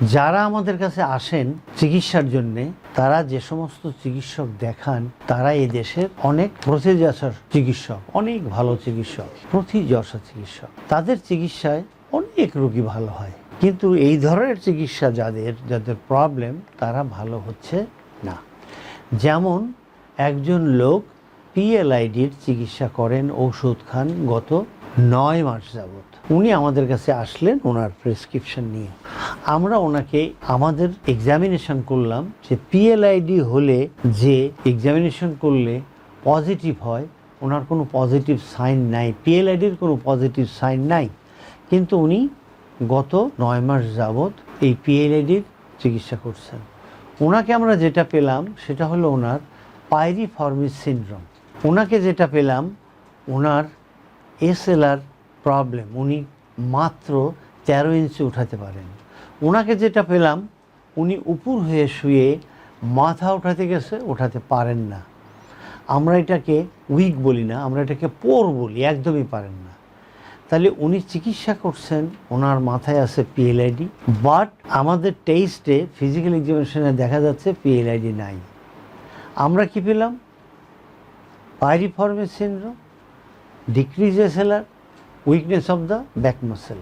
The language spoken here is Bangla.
যারা আমাদের কাছে আসেন চিকিৎসার জন্যে, তারা যে সমস্ত চিকিৎসক দেখান, তারা এই দেশের অনেক প্রথিযশার চিকিৎসক, অনেক ভালো চিকিৎসক প্রথিযশা চিকিৎসক। তাদের চিকিৎসায় অনেক রোগী ভালো হয়। কিন্তু এই ধরনের চিকিৎসা যাদের যাদের প্রবলেম তারা ভালো হচ্ছে না। যেমন একজন লোক পিএলআইডির চিকিৎসা করেন ঔষধ খান গত নয় মাস যাবত উনি আমাদের কাছে আসলেন ওনার প্রেসক্রিপশন নিয়ে। আমরা ওনাকে আমাদের এক্সামিনেশন করলাম যে পিএলআইডি হলে যে এক্সামিনেশন করলে পজিটিভ হয়, ওনার কোনো পজিটিভ সাইন নাই। পিএলআইডির কোনো পজিটিভ সাইন নাই। কিন্তু উনি গত নয় মাস যাবৎ এই পিএলআইডির চিকিৎসা করছেন। ওনাকে আমরা যেটা পেলাম, সেটা হলো ওনার পাইরিফর্মিস সিনড্রোম ওনাকে যেটা পেলাম, ওনার এসএলআর প্রবলেম উনি মাত্র তেরো ইঞ্চি উঠাতে পারেন ওনাকে যেটা পেলাম, উনি উপর হয়ে শুয়ে মাথা উঠাতে গেছে ওঠাতে পারেন না। আমরা এটাকে উইক বলি না, আমরা এটাকে পোর বলি, একদমই পারেন না। তাহলে উনি চিকিৎসা করছেন ওনার মাথায় আছে পিএলআইডি বাট আমাদের টেস্টে ফিজিক্যাল এক্সামিনেশনে দেখা যাচ্ছে পিএলআইডি নাই। আমরা কি পেলাম? Piriformis syndrome decrease এসেলার weakness of the back muscle